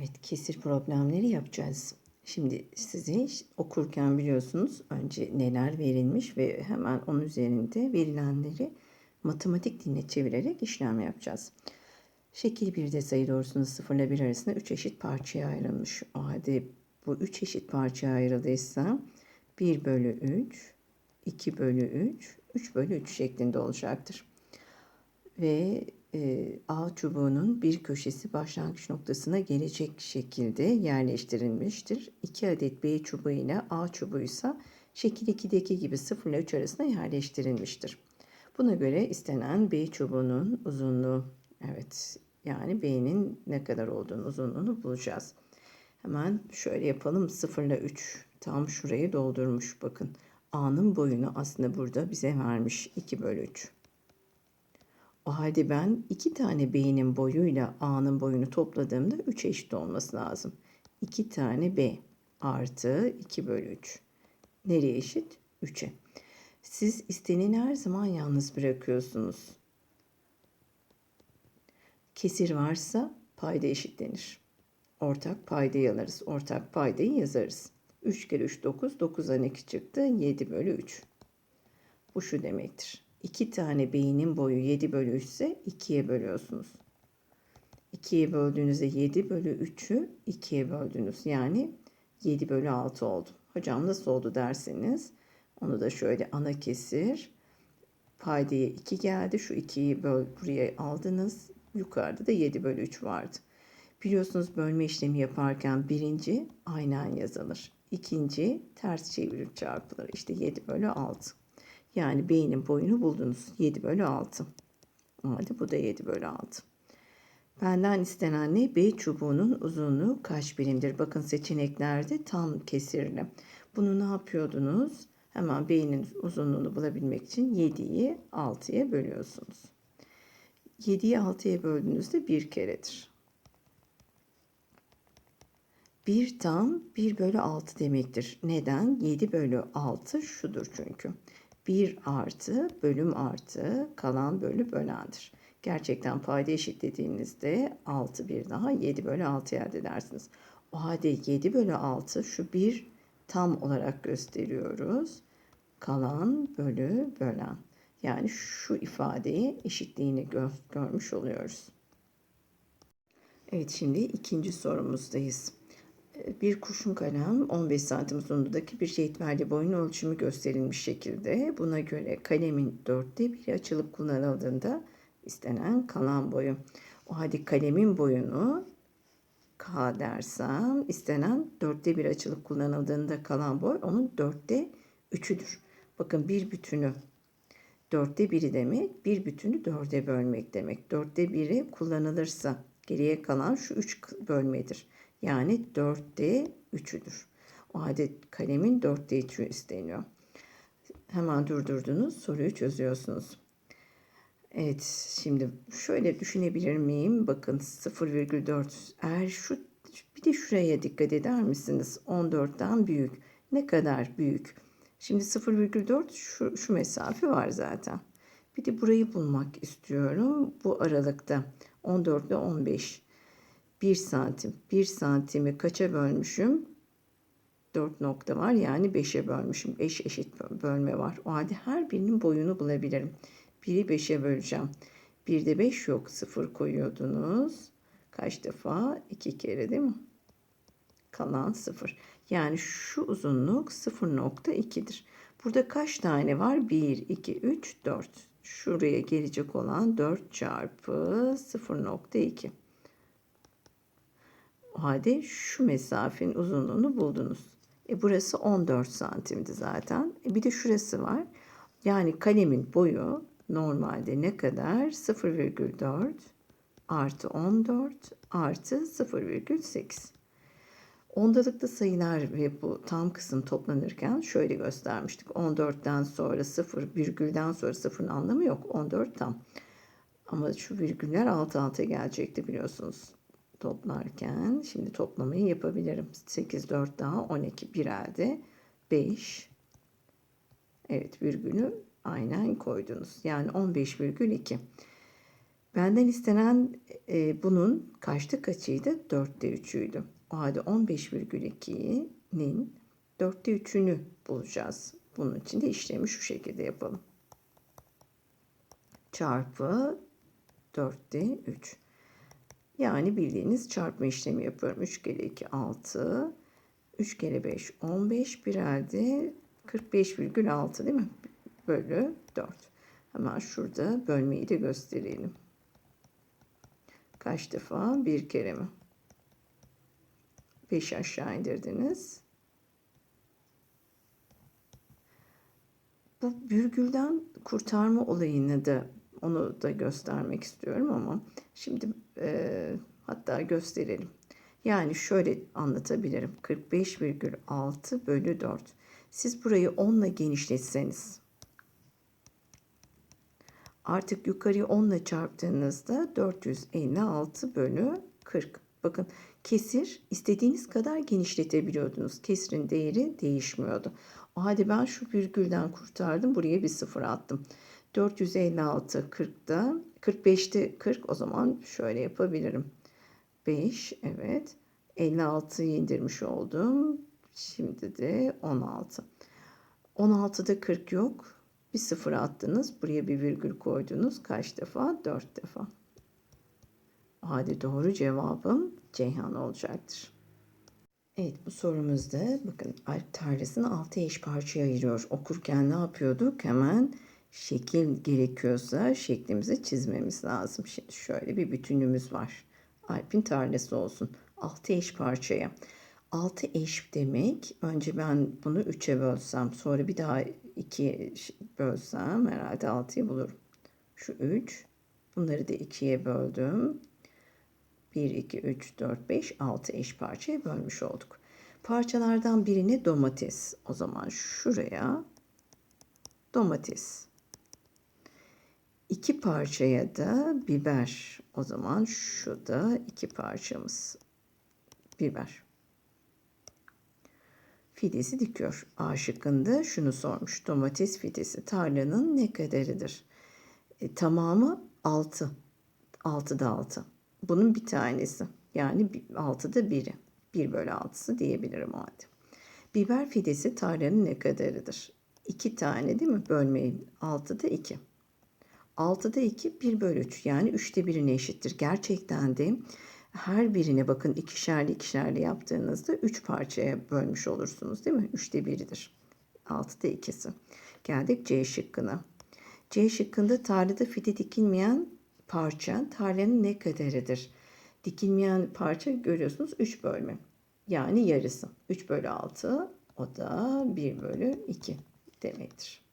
Evet, kesir problemleri yapacağız. Şimdi size okurken biliyorsunuz önce neler verilmiş ve hemen onun üzerinde verilenleri matematik diline çevirerek işlem yapacağız. Şekil 1'de sayı doğrusunda 0 ile 1 arasında 3 eşit parçaya ayrılmış. O halde bu 3 eşit parçaya ayrıldıysa 1 bölü 3, 2 bölü 3, 3 bölü 3 şeklinde olacaktır. Ve e, A çubuğunun bir köşesi başlangıç noktasına gelecek şekilde yerleştirilmiştir. 2 adet B çubuğu ile A çubuğu ise şekil 2'deki gibi 0 ile 3 arasında yerleştirilmiştir. Buna göre istenen B çubuğunun uzunluğu, evet yani B'nin ne kadar olduğunu uzunluğunu bulacağız. Hemen şöyle yapalım 0 ile 3 tam şurayı doldurmuş bakın. A'nın boyunu aslında burada bize vermiş 2 bölü 3. O halde ben iki tane B'nin boyuyla A'nın boyunu topladığımda 3 eşit olması lazım. 2 tane B artı 2 bölü 3. Nereye eşit? 3'e. Siz isteneni her zaman yalnız bırakıyorsunuz. Kesir varsa payda eşitlenir. Ortak paydayı alırız. Ortak paydayı yazarız. 3 kere 3 9. 9'dan 2 çıktı. 7 bölü 3. Bu şu demektir. 2 tane beynin boyu 7 bölü 3 ise 2'ye bölüyorsunuz. 2'ye böldüğünüzde 7 bölü 3'ü 2'ye böldünüz. Yani 7 bölü 6 oldu. Hocam nasıl oldu derseniz onu da şöyle ana kesir. Paydaya 2 geldi. Şu 2'yi böl buraya aldınız. Yukarıda da 7 bölü 3 vardı. Biliyorsunuz bölme işlemi yaparken birinci aynen yazılır. İkinci ters çevirip çarpılır. İşte 7 bölü 6. Yani B'nin boyunu buldunuz. 7 bölü 6. Hadi bu da 7 bölü 6. Benden istenen ne? B çubuğunun uzunluğu kaç birimdir? Bakın seçeneklerde tam kesirli. Bunu ne yapıyordunuz? Hemen B'nin uzunluğunu bulabilmek için 7'yi 6'ya bölüyorsunuz. 7'yi 6'ya böldüğünüzde bir keredir. 1 tam 1 bölü 6 demektir. Neden? 7 bölü 6 şudur çünkü. 1 artı bölüm artı kalan bölü bölendir. Gerçekten payda eşitlediğinizde 6 bir daha 7 bölü 6 elde edersiniz. O halde 7 bölü 6 şu bir tam olarak gösteriyoruz. Kalan bölü bölen. Yani şu ifadeyi eşitliğini gör, görmüş oluyoruz. Evet şimdi ikinci sorumuzdayız. Bir kurşun kalem 15 santim uzunluğundaki bir cetvelli boyun ölçümü gösterilmiş şekilde. Buna göre kalemin dörtte biri açılıp kullanıldığında istenen kalan boyu. O halde kalemin boyunu K dersem istenen dörtte bir açılıp kullanıldığında kalan boy onun dörtte üçüdür. Bakın bir bütünü dörtte biri demek bir bütünü dörde bölmek demek. Dörtte biri kullanılırsa geriye kalan şu üç bölmedir. Yani 4D 3'üdür. O halde kalemin 4D 3'ü isteniyor. Hemen durdurdunuz. Soruyu çözüyorsunuz. Evet şimdi şöyle düşünebilir miyim? Bakın 0,4 eğer şu bir de şuraya dikkat eder misiniz? 14'ten büyük. Ne kadar büyük? Şimdi 0,4 şu, şu mesafe var zaten. Bir de burayı bulmak istiyorum. Bu aralıkta 14 ile 15. 1 santim. 1 santimi kaça bölmüşüm? 4 nokta var yani 5'e bölmüşüm. Eş eşit bölme var. O halde her birinin boyunu bulabilirim. 1'i 5'e böleceğim. 1'de 5 yok. 0 koyuyordunuz. Kaç defa? 2 kere değil mi? Kalan 0. Yani şu uzunluk 0.2'dir. Burada kaç tane var? 1, 2, 3, 4. Şuraya gelecek olan 4 çarpı 0.2. O halde şu mesafenin uzunluğunu buldunuz. E burası 14 santimdi zaten. E bir de şurası var. Yani kalemin boyu normalde ne kadar? 0,4 artı 14 artı 0,8. Ondalıklı sayılar ve bu tam kısım toplanırken şöyle göstermiştik. 14'ten sonra 0, virgülden sonra 0'ın anlamı yok. 14 tam. Ama şu virgüller alt alta gelecekti biliyorsunuz toplarken şimdi toplamayı yapabilirim. 8 4 daha 12 bir elde 5 Evet virgülü aynen koydunuz. Yani 15,2 Benden istenen e, bunun kaçta kaçıydı? 4'te 3'üydü. O halde 15,2'nin 4'te 3'ünü bulacağız. Bunun için de işlemi şu şekilde yapalım. Çarpı 4'te 3. Yani bildiğiniz çarpma işlemi yapıyorum. 3 kere 2 6. 3 kere 5 15. Bir elde 45,6 değil mi? Bölü 4. Hemen şurada bölmeyi de gösterelim. Kaç defa? Bir kere mi? 5 aşağı indirdiniz. Bu virgülden kurtarma olayını da onu da göstermek istiyorum ama şimdi e, hatta gösterelim. Yani şöyle anlatabilirim. 45,6 bölü 4. Siz burayı 10 ile genişletseniz artık yukarıyı 10 ile çarptığınızda 456 bölü 40. Bakın kesir istediğiniz kadar genişletebiliyordunuz. Kesirin değeri değişmiyordu. O halde ben şu virgülden kurtardım. Buraya bir sıfır attım. 456 40'da 45'te 40 o zaman şöyle yapabilirim. 5 evet. 56'yı indirmiş oldum. Şimdi de 16. 16'da 40 yok. Bir sıfır attınız. Buraya bir virgül koydunuz. Kaç defa? 4 defa. Hadi doğru cevabım Ceyhan olacaktır. Evet bu sorumuzda bakın alp tarlasını 6 eş parçaya ayırıyor. Okurken ne yapıyorduk? Hemen şekil gerekiyorsa şeklimizi çizmemiz lazım. Şimdi şöyle bir bütünümüz var. Alp'in tarlası olsun. 6 eş parçaya. 6 eş demek önce ben bunu 3'e bölsem sonra bir daha 2'ye bölsem herhalde 6'yı bulurum. Şu 3 bunları da 2'ye böldüm. 1, 2, 3, 4, 5, 6 eş parçaya bölmüş olduk. Parçalardan birini domates. O zaman şuraya domates. İki parçaya da biber. O zaman şu da iki parçamız. Biber. Fidesi dikiyor. A şıkkında şunu sormuş. Domates fidesi tarlanın ne kadarıdır? E, tamamı 6. 6'da 6. Bunun bir tanesi. Yani 6'da biri. 1 bölü 6'sı diyebilirim o halde. Biber fidesi tarlanın ne kadarıdır? 2 tane değil mi? Bölmeyin. 6'da 2. 6'da 2 1 bölü 3 yani 3'te 1'ine eşittir. Gerçekten de her birine bakın ikişerli ikişerli yaptığınızda 3 parçaya bölmüş olursunuz değil mi? 3'te 1'idir. 6'da 2'si. Geldik C şıkkına. C şıkkında tarlada fide dikilmeyen parça tarlanın ne kadarıdır? Dikilmeyen parça görüyorsunuz 3 bölme. Yani yarısı. 3 bölü 6 o da 1 bölü 2 demektir.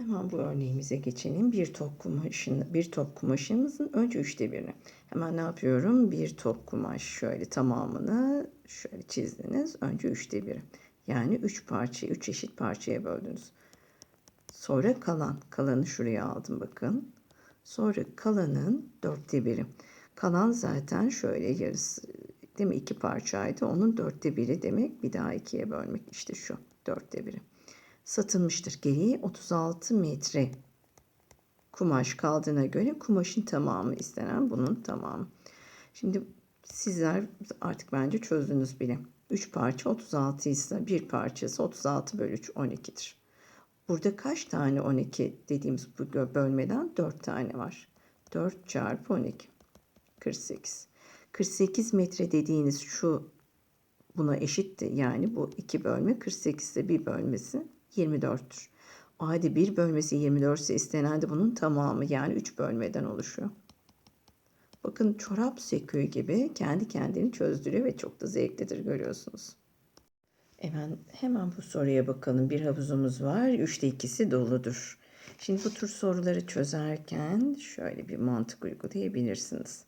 Hemen bu örneğimize geçelim. Bir top kumaşın, bir top kumaşımızın önce üçte birini. Hemen ne yapıyorum? Bir top kumaş şöyle tamamını şöyle çizdiniz. Önce üçte biri. Yani üç parça, üç eşit parçaya böldünüz. Sonra kalan, kalanı şuraya aldım bakın. Sonra kalanın dörtte biri. Kalan zaten şöyle yarısı değil mi? İki parçaydı. Onun dörtte biri demek. Bir daha ikiye bölmek. işte şu dörtte biri satılmıştır. Geriye 36 metre kumaş kaldığına göre kumaşın tamamı istenen bunun tamamı. Şimdi sizler artık bence çözdünüz bile. 3 parça 36 ise bir parçası 36 bölü 3 12'dir. Burada kaç tane 12 dediğimiz bu bölmeden 4 tane var. 4 çarpı 12. 48. 48 metre dediğiniz şu buna eşitti. Yani bu iki bölme 48 ise bir bölmesi 24'tür. O halde bir bölmesi 24 ise istenen bunun tamamı yani 3 bölmeden oluşuyor. Bakın çorap söküğü gibi kendi kendini çözdürüyor ve çok da zevklidir görüyorsunuz. Hemen, hemen bu soruya bakalım. Bir havuzumuz var. Üçte ikisi doludur. Şimdi bu tür soruları çözerken şöyle bir mantık uygulayabilirsiniz.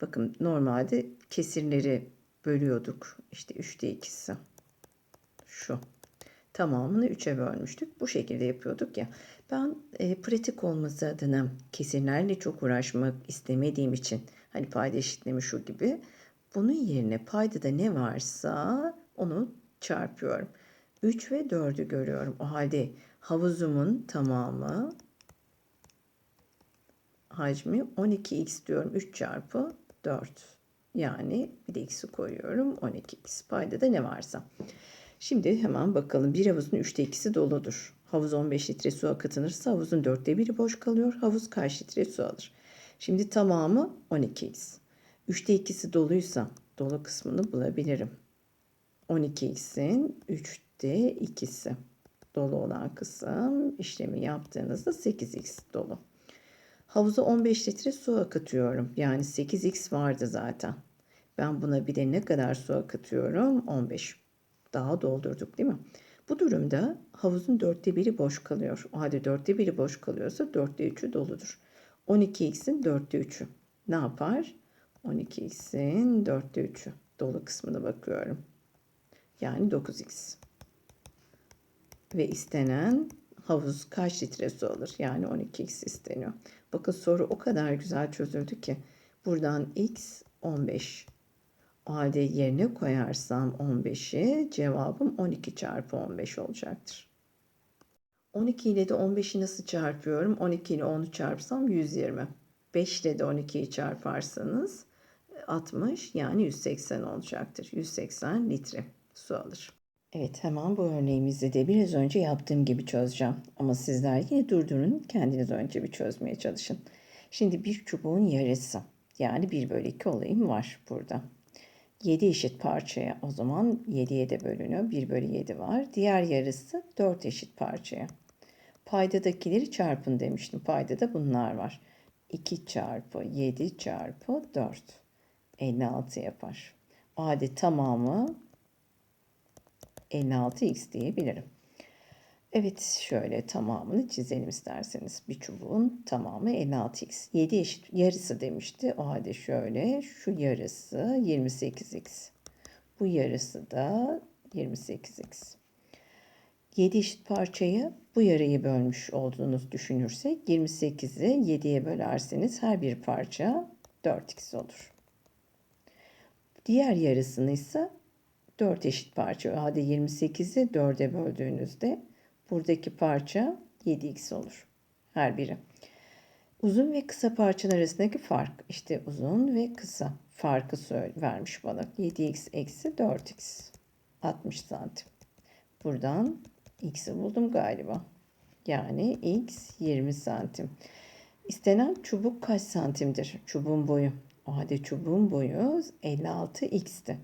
Bakın normalde kesirleri bölüyorduk. İşte üçte ikisi. Şu tamamını 3'e bölmüştük. Bu şekilde yapıyorduk ya. Ben e, pratik olması adına kesirlerle çok uğraşmak istemediğim için hani payda eşitlemi şu gibi bunun yerine paydada ne varsa onu çarpıyorum. 3 ve 4'ü görüyorum. O halde havuzumun tamamı hacmi 12x diyorum 3 çarpı 4. Yani bir de x'i koyuyorum 12x. Payda da ne varsa. Şimdi hemen bakalım. Bir havuzun 3'te 2'si doludur. Havuz 15 litre su akıtılırsa havuzun 4'te 1'i boş kalıyor. Havuz kaç litre su alır? Şimdi tamamı 12x. 3'te 2'si doluysa dolu kısmını bulabilirim. 12x'in 3'te 2'si dolu olan kısım işlemi yaptığınızda 8x dolu. Havuza 15 litre su akıtıyorum. Yani 8x vardı zaten. Ben buna bir de ne kadar su akıtıyorum? 15. Daha doldurduk değil mi? Bu durumda havuzun dörtte biri boş kalıyor. O halde dörtte biri boş kalıyorsa dörtte üçü doludur. 12x'in dörtte üçü. Ne yapar? 12x'in dörtte üçü. Dolu kısmına bakıyorum. Yani 9x. Ve istenen havuz kaç litre su alır? Yani 12x isteniyor. Bakın soru o kadar güzel çözüldü ki. Buradan x 15. O halde yerine koyarsam 15'i cevabım 12 çarpı 15 olacaktır. 12 ile de 15'i nasıl çarpıyorum? 12 ile 10'u çarpsam 120. 5 ile de 12'yi çarparsanız 60 yani 180 olacaktır. 180 litre su alır. Evet hemen bu örneğimizi de biraz önce yaptığım gibi çözeceğim. Ama sizler yine durdurun kendiniz önce bir çözmeye çalışın. Şimdi bir çubuğun yarısı yani 1 bölü 2 olayım var burada. 7 eşit parçaya o zaman 7'ye de bölünüyor. 1 bölü 7 var. Diğer yarısı 4 eşit parçaya. Paydadakileri çarpın demiştim. Paydada bunlar var. 2 çarpı 7 çarpı 4. 56 yapar. Halde tamamı 56x diyebilirim. Evet şöyle tamamını çizelim isterseniz. Bir çubuğun tamamı 56x. 7 eşit yarısı demişti. O halde şöyle şu yarısı 28x. Bu yarısı da 28x. 7 eşit parçayı bu yarıyı bölmüş olduğunuz düşünürsek 28'i 7'ye bölerseniz her bir parça 4x olur. Diğer yarısını ise 4 eşit parça. O halde 28'i 4'e böldüğünüzde buradaki parça 7x olur. Her biri. Uzun ve kısa parçalar arasındaki fark. işte uzun ve kısa farkı vermiş bana. 7x eksi 4x. 60 santim. Buradan x'i buldum galiba. Yani x 20 santim. İstenen çubuk kaç santimdir? Çubuğun boyu. O halde çubuğun boyu 56x'ti.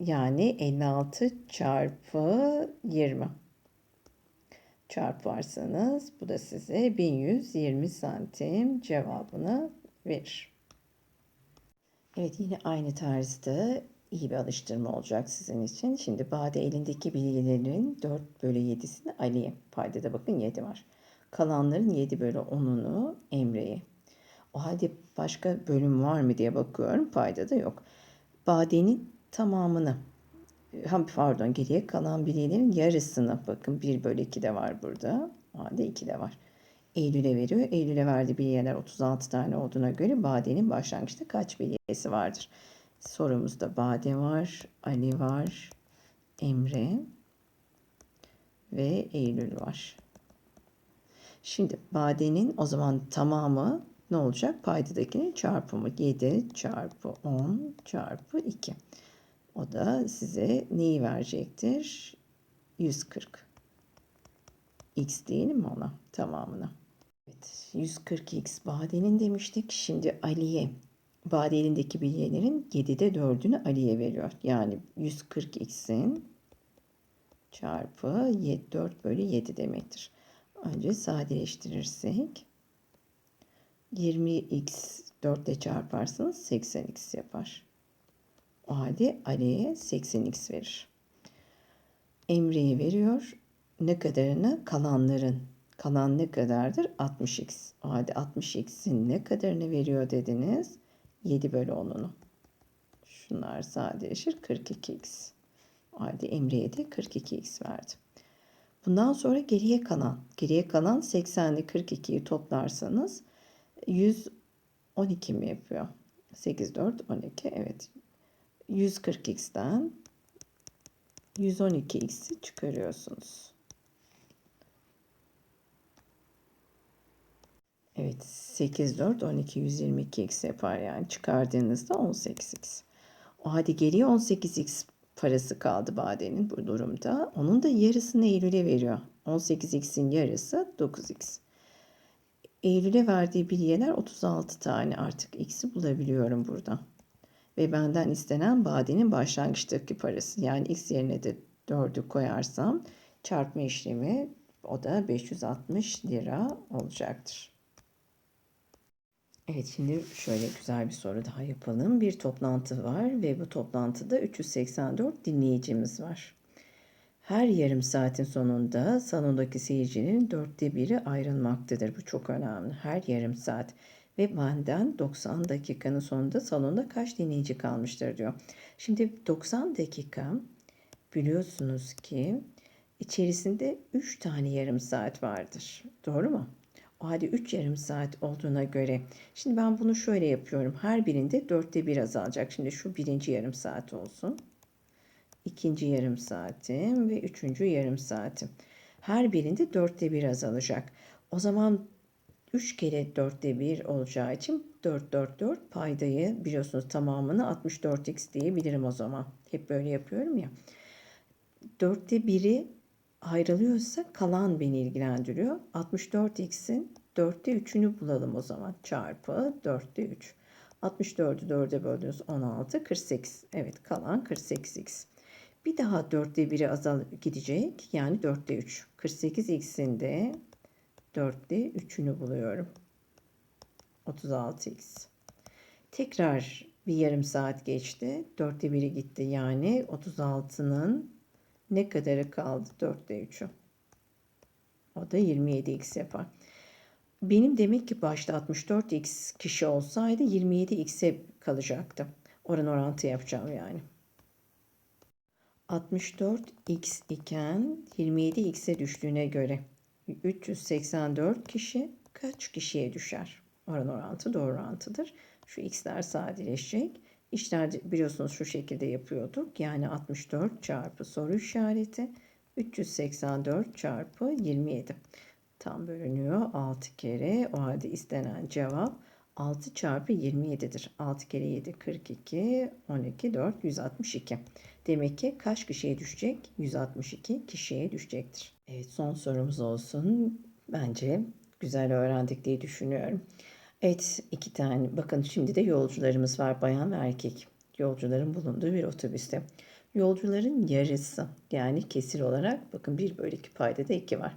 Yani 56 çarpı 20 çarparsanız bu da size 1120 santim cevabını verir. Evet yine aynı tarzda iyi bir alıştırma olacak sizin için. Şimdi Bade elindeki bilgilerin 4 bölü 7'sini Ali'ye. Paydada bakın 7 var. Kalanların 7 bölü 10'unu Emre'ye. O halde başka bölüm var mı diye bakıyorum. Paydada yok. Bade'nin tamamını pardon geriye kalan bilyelerin yarısını bakın 1 bölü 2 de var burada. Hadi 2 de var. Eylül'e veriyor. Eylül'e verdiği bilyeler 36 tane olduğuna göre Bade'nin başlangıçta kaç bilyesi vardır? Sorumuzda Bade var, Ali var, Emre ve Eylül var. Şimdi Bade'nin o zaman tamamı ne olacak? Paydadakinin çarpımı 7 çarpı 10 çarpı 2. O da size neyi verecektir? 140. X diyelim mi ona tamamına? Evet 140x Bade'nin demiştik. Şimdi Ali'ye Bade elindeki bilyelerin 7'de 4'ünü Ali'ye veriyor. Yani 140x'in çarpı 7, 4 bölü 7 demektir. Önce sadeleştirirsek 20x 4 ile çarparsanız 80x yapar. O halde Ali'ye 80x verir. Emre'ye veriyor. Ne kadarını? Kalanların. Kalan ne kadardır? 60x. O halde 60x'in ne kadarını veriyor dediniz? 7 bölü 10'unu. Şunlar sadeleşir 42x. O halde Emre'ye de 42x verdi. Bundan sonra geriye kalan, geriye kalan 80 ile 42'yi toplarsanız 112 mi yapıyor? 8, 4, 12. Evet 140x'ten 112x'i çıkarıyorsunuz. Evet 8 4 12 122 x yapar yani çıkardığınızda 18x. O hadi geriye 18x parası kaldı Bade'nin bu durumda. Onun da yarısını Eylül'e veriyor. 18x'in yarısı 9x. Eylül'e verdiği bilyeler 36 tane artık x'i bulabiliyorum burada. Ve benden istenen Bade'nin başlangıçtaki parası. Yani x yerine de 4'ü koyarsam çarpma işlemi o da 560 lira olacaktır. Evet şimdi şöyle güzel bir soru daha yapalım. Bir toplantı var ve bu toplantıda 384 dinleyicimiz var. Her yarım saatin sonunda salondaki seyircinin dörtte biri ayrılmaktadır. Bu çok önemli. Her yarım saat. Ve benden 90 dakikanın sonunda salonda kaç dinleyici kalmıştır diyor. Şimdi 90 dakika biliyorsunuz ki içerisinde 3 tane yarım saat vardır. Doğru mu? O halde 3 yarım saat olduğuna göre. Şimdi ben bunu şöyle yapıyorum. Her birinde dörtte bir azalacak. Şimdi şu birinci yarım saat olsun. ikinci yarım saatim ve üçüncü yarım saatim. Her birinde dörtte bir azalacak. O zaman 3 kere dörtte bir olacağı için 4 4 4 paydayı biliyorsunuz tamamını 64x diyebilirim o zaman. Hep böyle yapıyorum ya. Dörtte biri ayrılıyorsa kalan beni ilgilendiriyor. 64x'in 4'te 3'ünü bulalım o zaman. Çarpı 4'te 3. 64'ü 4'e böldünüz 16, 48. Evet kalan 48x. Bir daha 4'te 1'i azal gidecek. Yani 4'te 3. 48x'in de 4'te 3'ünü buluyorum. 36x. Tekrar bir yarım saat geçti. 4'te 1'i gitti. Yani 36'nın ne kadarı kaldı 4'te 3'ü? O da 27x yapar. Benim demek ki başta 64x kişi olsaydı 27x'e kalacaktı. Oran orantı yapacağım yani. 64x iken 27x'e düştüğüne göre 384 kişi kaç kişiye düşer? Oran orantı doğru orantıdır. Şu x'ler sadeleşecek. İşler biliyorsunuz şu şekilde yapıyorduk. Yani 64 çarpı soru işareti 384 çarpı 27. Tam bölünüyor 6 kere. O halde istenen cevap 6 çarpı 27'dir. 6 kere 7 42, 12, 4, 162. Demek ki kaç kişiye düşecek? 162 kişiye düşecektir. Evet son sorumuz olsun. Bence güzel öğrendik diye düşünüyorum. Evet iki tane bakın şimdi de yolcularımız var bayan ve erkek. Yolcuların bulunduğu bir otobüste. Yolcuların yarısı yani kesir olarak bakın 1 bölü 2 payda da 2 var.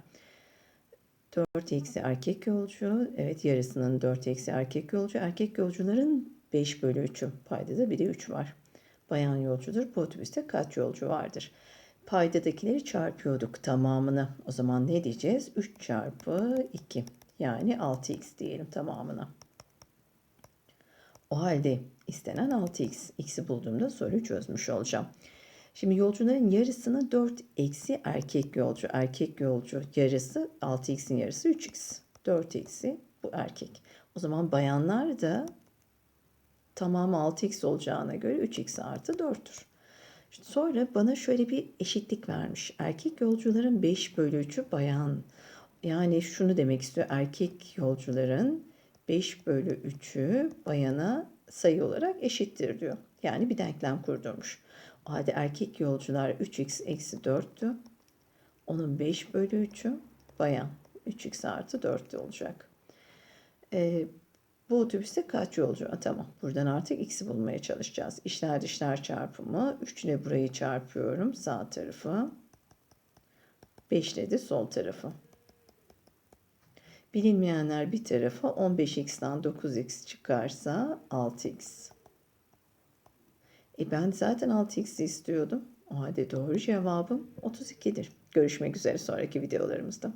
4 eksi erkek yolcu. Evet yarısının 4 eksi erkek yolcu. Erkek yolcuların 5 bölü 3'ü. Payda da bir de 3 var. Bayan yolcudur. Bu otobüste kaç yolcu vardır? Paydadakileri çarpıyorduk tamamını. O zaman ne diyeceğiz? 3 çarpı 2. Yani 6x diyelim tamamına. O halde istenen 6x. X'i bulduğumda soruyu çözmüş olacağım. Şimdi yolcuların yarısını 4 eksi erkek yolcu. Erkek yolcu yarısı 6x'in yarısı 3x. 4 eksi bu erkek. O zaman bayanlar da tamamı 6x olacağına göre 3x artı 4'tür. Sonra bana şöyle bir eşitlik vermiş. Erkek yolcuların 5 bölü 3'ü bayan. Yani şunu demek istiyor. Erkek yolcuların 5 bölü 3'ü bayana sayı olarak eşittir diyor. Yani bir denklem kurdurmuş. O halde erkek yolcular 3x eksi 4'tü. Onun 5 bölü 3'ü bayan. 3x artı 4 olacak. Ee, bu otobüste kaç yolcu? Tamam. Buradan artık x'i bulmaya çalışacağız. İşler dışlar çarpımı. 3 ile burayı çarpıyorum. Sağ tarafı. 5 ile de sol tarafı. Bilinmeyenler bir tarafa 15x'ten 9x çıkarsa 6x. E ben zaten 6x istiyordum. O halde doğru cevabım 32'dir. Görüşmek üzere sonraki videolarımızda.